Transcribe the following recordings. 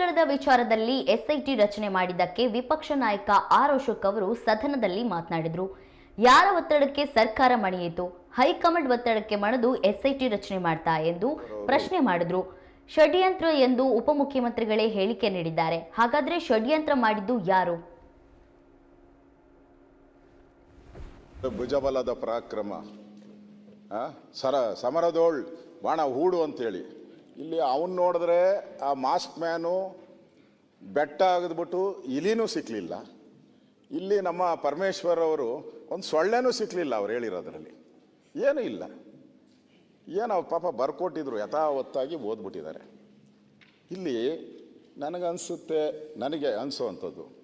ಒತ್ತಡದ ವಿಚಾರದಲ್ಲಿ ಎಸ್ಐಟಿ ರಚನೆ ಮಾಡಿದ್ದಕ್ಕೆ ವಿಪಕ್ಷ ನಾಯಕ ಆರ್ ಅಶೋಕ್ ಅವರು ಸದನದಲ್ಲಿ ಮಾತನಾಡಿದರು. ಯಾರ ಒತ್ತಡಕ್ಕೆ ಸರ್ಕಾರ ಮಣಿಯಿತು? ಹೈಕಮಾಂಡ್ ಒತ್ತಡಕ್ಕೆ ಮಣದು ಎಸ್ಐಟಿ ರಚನೆ ಮಾಡ್ತಾ ಎಂದು ಪ್ರಶ್ನೆ ಮಾಡಿದ್ರು. ಷಡ್ಯಂತ್ರ ಎಂದು ಉಪಮುಖ್ಯಮಂತ್ರಿಗಳೇ ಹೇಳಿಕೆ ನೀಡಿದ್ದಾರೆ. ಹಾಗಾದ್ರೆ ಷಡ್ಯಂತ್ರ ಮಾಡಿದ್ದು ಯಾರು? ಭುಜಬಲದ ಪರಾಕ್ರಮ. ಸಮರದೋಳ್, ಬಾಣ ಹೂಡು ಅಂತೇಳಿ. ಇಲ್ಲಿ ಅವನು ನೋಡಿದ್ರೆ ಆ ಮಾಸ್ಕ್ ಮ್ಯಾನು ಬೆಟ್ಟ ಆಗದ್ಬಿಟ್ಟು ಇಲಿನೂ ಸಿಕ್ಕಲಿಲ್ಲ ಇಲ್ಲಿ ನಮ್ಮ ಪರಮೇಶ್ವರ್ ಅವರು ಒಂದು ಸೊಳ್ಳೆನೂ ಸಿಕ್ಕಲಿಲ್ಲ ಅವ್ರು ಹೇಳಿರೋದ್ರಲ್ಲಿ. ಏನೂ ಇಲ್ಲ. ಏನು ಅವ್ರು ಪಾಪ ಬರ್ಕೊಟ್ಟಿದ್ರು, ಯಥಾವತ್ತಾಗಿ ಓದ್ಬಿಟ್ಟಿದ್ದಾರೆ. ಇಲ್ಲಿ ನನಗನ್ಸುತ್ತೆ, ನನಗೆ ಅನಿಸೋವಂಥದ್ದು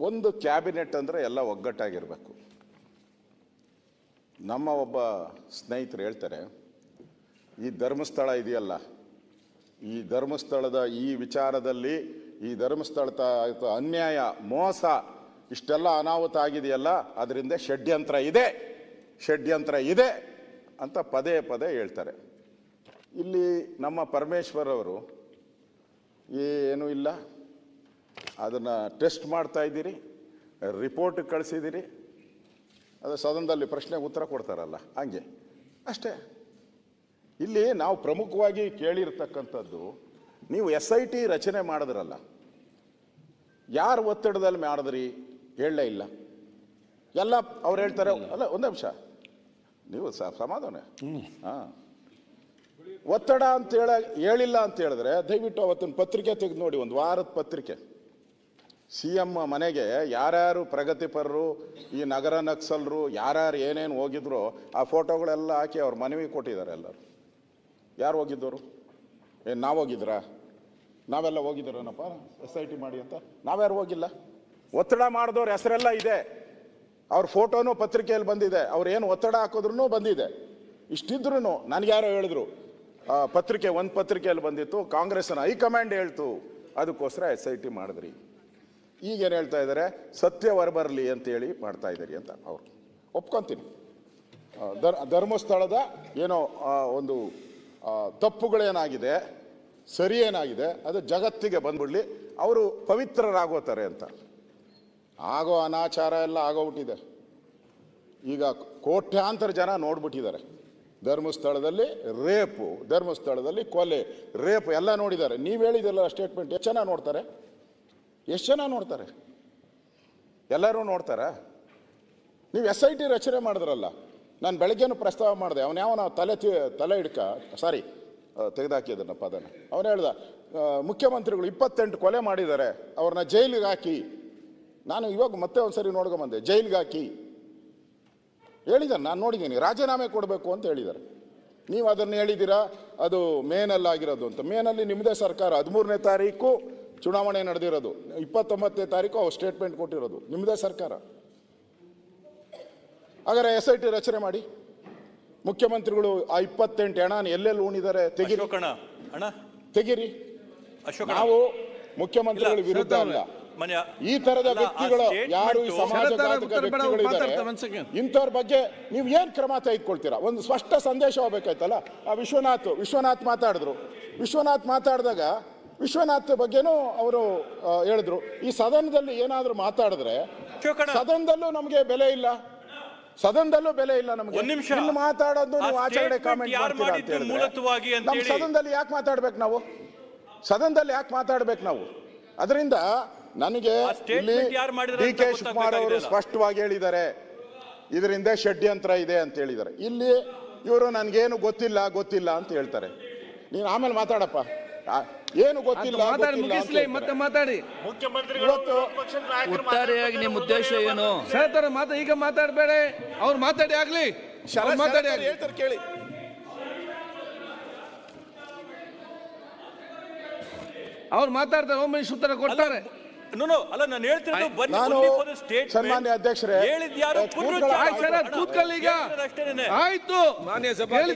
ಒಂದು ಕ್ಯಾಬಿನೆಟ್ ಅಂದರೆ ಎಲ್ಲ ಒಗ್ಗಟ್ಟಾಗಿರಬೇಕು. ನಮ್ಮ ಒಬ್ಬ ಸ್ನೇಹಿತರು ಹೇಳ್ತಾರೆ ಈ ಧರ್ಮಸ್ಥಳ ಇದೆಯಲ್ಲ, ಈ ಧರ್ಮಸ್ಥಳದ ಈ ವಿಚಾರದಲ್ಲಿ ಈ ಧರ್ಮಸ್ಥಳದ ಆಯ್ತು ಅನ್ಯಾಯ, ಮೋಸ, ಇಷ್ಟೆಲ್ಲ ಅನಾಹುತ ಆಗಿದೆಯಲ್ಲ, ಅದರಿಂದ ಷಡ್ಯಂತ್ರ ಇದೆ ಷಡ್ಯಂತ್ರ ಇದೆ ಅಂತ ಪದೇ ಪದೇ ಹೇಳ್ತಾರೆ. ಇಲ್ಲಿ ನಮ್ಮ ಪರಮೇಶ್ವರವರು ಏನೂ ಇಲ್ಲ, ಅದನ್ನು ಟೆಸ್ಟ್ ಮಾಡ್ತಾ ಇದ್ದೀರಿ, ರಿಪೋರ್ಟ್ ಕಳಿಸಿದ್ದೀರಿ, ಅದು ಸದನದಲ್ಲಿ ಪ್ರಶ್ನೆಗೆ ಉತ್ತರ ಕೊಡ್ತಾರಲ್ಲ, ಹಂಗೆ, ಅಷ್ಟೇ. ಇಲ್ಲಿ ನಾವು ಪ್ರಮುಖವಾಗಿ ಕೇಳಿರ್ತಕ್ಕಂಥದ್ದು, ನೀವು ಎಸ್ ಐ ಟಿ ರಚನೆ ಮಾಡಿದ್ರಲ್ಲ, ಯಾರು ಒತ್ತಡದಲ್ಲಿ ಮಾಡಿದ್ರಿ ಹೇಳಲೇ ಇಲ್ಲ. ಎಲ್ಲ ಅವ್ರು ಹೇಳ್ತಾರೆ, ಅಲ್ಲ, ಒಂದು ನಿಮಿಷ. ನೀವು ಸಮಾಧಾನ. ಹಾಂ. ಒತ್ತಡ ಅಂತ ಹೇಳ, ಹೇಳಿಲ್ಲ ಅಂತ ಹೇಳಿದ್ರೆ, ದಯವಿಟ್ಟು ಅವತ್ತಿನ ಪತ್ರಿಕೆ ತೆಗೆದು ನೋಡಿ, ಒಂದು ವಾರದ ಪತ್ರಿಕೆ. ಸಿ ಎಂ ಮನೆಗೆ ಯಾರ್ಯಾರು ಪ್ರಗತಿಪರರು, ಈ ನಗರ ನಕ್ಸಲರು, ಯಾರ್ಯಾರು ಏನೇನು ಹೋಗಿದ್ರು, ಆ ಫೋಟೋಗಳೆಲ್ಲ ಹಾಕಿ ಅವ್ರ ಮನವಿ ಕೊಟ್ಟಿದ್ದಾರೆ ಎಲ್ಲರೂ. ಯಾರು ಹೋಗಿದ್ದವರು? ಏನು ನಾವು ಹೋಗಿದ್ರಾ? ನಾವೆಲ್ಲ ಹೋಗಿದ್ದೀರನಪ್ಪ? ಎಸ್ ಐ ಟಿ ಮಾಡಿ ಅಂತ? ನಾವ್ಯಾರು ಹೋಗಿಲ್ಲ? ಒತ್ತಡ ಮಾಡಿದವ್ರ ಹೆಸರೆಲ್ಲ ಇದೆ. ಅವ್ರ ಫೋಟೋನು ಪತ್ರಿಕೆಯಲ್ಲಿ ಬಂದಿದೆ. ಅವ್ರು ಏನು ಒತ್ತಡ ಹಾಕಿದ್ರು ಬಂದಿದೆ. ಇಷ್ಟಿದ್ರು ನನಗೆ ಯಾರೋ ಹೇಳಿದ್ರು ಪತ್ರಿಕೆ ಒಂದು ಪತ್ರಿಕೆಯಲ್ಲಿ ಬಂದಿತ್ತು, ಕಾಂಗ್ರೆಸ್ನ ಹೈಕಮಾಂಡ್ ಹೇಳ್ತು, ಅದಕ್ಕೋಸ್ಕರ ಎಸ್ ಐ ಟಿ ಮಾಡಿದ್ರಿ. ಈಗೇನು ಹೇಳ್ತಾ ಇದ್ದಾರೆ ಸತ್ಯ ಹೊರಬರಲಿ ಅಂತೇಳಿ ಮಾಡ್ತಾ ಇದ್ದೀರಿ ಅಂತ ಅವ್ರು. ಒಪ್ಕೊಂತೀನಿ. ಧರ್ಮಸ್ಥಳದ ಏನೋ ಒಂದು ತಪ್ಪುಗಳೇನಾಗಿದೆ ಸರಿ ಏನಾಗಿದೆ ಅದು ಜಗತ್ತಿಗೆ ಬಂದ್ಬಿಡಲಿ, ಅವರು ಪವಿತ್ರರಾಗೋತಾರೆ ಅಂತ. ಆಗೋ ಅನಾಚಾರ ಎಲ್ಲ ಆಗೋಗ್ಬಿಟ್ಟಿದೆ. ಈಗ ಕೋಟ್ಯಾಂತರ ಜನ ನೋಡ್ಬಿಟ್ಟಿದ್ದಾರೆ. ಧರ್ಮಸ್ಥಳದಲ್ಲಿ ರೇಪು, ಧರ್ಮಸ್ಥಳದಲ್ಲಿ ಕೊಲೆ, ರೇಪ್ ಎಲ್ಲ ನೋಡಿದ್ದಾರೆ. ನೀವು ಹೇಳಿದ್ದೆಲ್ಲ ಸ್ಟೇಟ್ಮೆಂಟ್ ಎಷ್ಟು ಜನ ನೋಡ್ತಾರೆ? ಎಷ್ಟು ಜನ ನೋಡ್ತಾರೆ? ಎಲ್ಲರೂ ನೋಡ್ತಾರಾ? ನೀವು ಎಸ್ ಐ ಟಿ ರಚನೆ ಮಾಡಿದ್ರಲ್ಲ ನಾನು ಬೆಳಗ್ಗೆನೂ ಪ್ರಸ್ತಾವ ಮಾಡಿದೆ. ಅವನ ಯಾವನ ತಲೆ ತಿ- ತಲೆ ಹಿಡ್ಕ, ಸಾರಿ ತೆಗೆದಾಕಿದ್ದನಪ್ಪ ಅದನ್ನ. ಪದನ ಅವನು ಹೇಳ್ದ ಮುಖ್ಯಮಂತ್ರಿಗಳು ಇಪ್ಪತ್ತೆಂಟು ಕೊಲೆ ಮಾಡಿದ್ದಾರೆ. ಅವ್ರನ್ನ ಜೈಲಿಗೆ ಹಾಕಿ. ನಾನು ಇವಾಗ ಮತ್ತೆ ಒಂದ್ಸರಿ ನೋಡ್ಕೊಂಬಂದೆ, ಜೈಲಿಗೆ ಹಾಕಿ. ಹೇಳಿದ್ದಾರೆ ನಾನು ನೋಡಿದ್ದೀನಿ. ರಾಜೀನಾಮೆ ಕೊಡಬೇಕು ಅಂತ ಹೇಳಿದ್ದಾರೆ ನೀವು ಅದನ್ನು ಹೇಳಿದ್ದೀರಾ ಅದು ಮೇನಲ್ಲಿ ಆಗಿರೋದು ಅಂತ. ಮೇನಲ್ಲಿ ನಿಮ್ಮದೇ ಸರ್ಕಾರ, ಹದಿಮೂರನೇ ತಾರೀಕು ಚುನಾವಣೆ ನಡೆದಿರೋದು. ಇಪ್ಪತ್ತೊಂಬತ್ತನೇ ತಾರೀಕು ಅವ್ರು ಸ್ಟೇಟ್ಮೆಂಟ್ ಕೊಟ್ಟಿರೋದು. ನಿಮ್ಮದೇ ಸರ್ಕಾರ. ಹಾಗಾದ್ರೆ ಎಸ್ ಐ ಟಿ ರಚನೆ ಮಾಡಿ. ಮುಖ್ಯಮಂತ್ರಿಗಳು ಆ ಇಪ್ಪತ್ತೆಂಟು ಹಣ ಎಲ್ಲೆಲ್ಲಿ ಉಣಿದ್ದಾರೆ ತೆಗಿರಿ. ಅಶೋಕಣ್ಣ ಅಣ್ಣ. ತೆಗಿರಿ. ಅಶೋಕ ನಾವು ಮುಖ್ಯಮಂತ್ರಿಗಳ ವಿರುದ್ಧ ಅಲ್ಲ. ಈ ತರದ ವ್ಯಕ್ತಿಗಳು ಯಾರು ಈ ಸಮಾಜ ಇಂಥವ್ರ ಬಗ್ಗೆ ನೀವು ಏನ್ ಕ್ರಮ ತೆಗೆದುಕೊಳ್ತೀರಾ? ಒಂದು ಸ್ಪಷ್ಟ ಸಂದೇಶ ಹೋಗ್ಬೇಕಾಯ್ತಲ್ಲ? ಆ ವಿಶ್ವನಾಥ್ ವಿಶ್ವನಾಥ್ ಮಾತಾಡಿದ್ರು. ವಿಶ್ವನಾಥ್ ಮಾತಾಡಿದಾಗ ವಿಶ್ವನಾಥ್ ಬಗ್ಗೆನೂ ಅವರು ಹೇಳಿದ್ರು. ಈ ಸದನದಲ್ಲಿ ಏನಾದರೂ ಮಾತಾಡಿದ್ರೆ ಅಶೋಕಣ್ಣ. ಸದನದಲ್ಲೂ ನಮಗೆ ಬೆಲೆ ಇಲ್ಲ. ಸದನದಲ್ಲೂ ಬೆಲೆ ಇಲ್ಲ ನಮಗೆ. ಒಂದ್ ನಿಮಿಷ. ಇಲ್ಲಿ ಮಾತಾಡೋದು ಆ ನೀವು ಆಚರಣೆ statement ಕಾಮೆಂಟ್ ಯಾರು ಮಾಡ್ತೀರಾ ಅಂತ ಮಾಡಿದ್ದು ಹೇಳಿದ್ರೆ. ಮೂಲತವಾಗಿ ಅಂತ ನಮ್ಮ ಹೇಳಿ. ಸದನದಲ್ಲಿ ಯಾಕೆ ಮಾತಾಡ್ಬೇಕು ನಾವು? ಸದನದಲ್ಲಿ ಯಾಕೆ ಮಾತಾಡ್ಬೇಕು ನಾವು? ಅದರಿಂದ ನನಗೆ ಆ statement ಇಲ್ಲಿ ಯಾರು ಮಾಡಿದ್ರು ಡಿ ಅಂತ ಕೆ ಶಿವಕುಮಾರ್ ಅವರು. ಸ್ಪಷ್ಟವಾಗಿ ಹೇಳಿದ್ದಾರೆ. ಇದರಿಂದ ಷಡ್ಯಂತ್ರ ಇದೆ ಅಂತ ಹೇಳಿದ್ದಾರೆ. ಇಲ್ಲಿ ಇವರು ನನಗೇನು ಗೊತ್ತಿಲ್ಲ ಗೊತ್ತಿಲ್ಲ ಅಂತ ಹೇಳ್ತಾರೆ. ನೀನು ಆಮೇಲೆ ಮಾತಾಡಪ್ಪ. ಏನು ಗೊತ್ತಿಲ್ಲ ಮುಗಿಸ್ಲಿ ಮತ್ತೆ. ಮಾತಾಡಿ. ಮುಖ್ಯಮಂತ್ರಿ ಒಟ್ಟಾರೆಯಾಗಿ ನಿಮ್ಮ ಉದ್ದೇಶ ಏನು? ಹೇಳ್ತಾರೆ ಮಾತಾ ಈಗ ಮಾತಾಡಬೇಡ. ಅವ್ರು ಮಾತಾಡಿ ಆಗ್ಲಿ. ಅವ್ರು ಮಾತಾಡಿ ಆಗ್ಲಿ. ಹೇಳ್ತಾರೆ ಕೇಳಿ. ಅವ್ರು ಮಾತಾಡ್ತಾರೆ ಒಮ್ಮೆ ಉತ್ತರ ಕೊಡ್ತಾರೆ. ನೋ ನೋ ಅಲ್ಲ ನಾನು ಹೇಳ್ತಿರೋದು ಬನ್ನಿ ಸ್ಟೇಟ್ ಸನ್ಮಾನ್ಯ ಅಧ್ಯಕ್ಷರೇ, ಹೇಳಿದ್ಯಾರು ಕೂತ್ಕಲ್ಲ ಕೂತ್ಕೊಳ್ಳಿ. ಸರ್ ಈಗ. ಅಷ್ಟೇನೆ. ಆಯ್ತು. ಹೇಳಿದ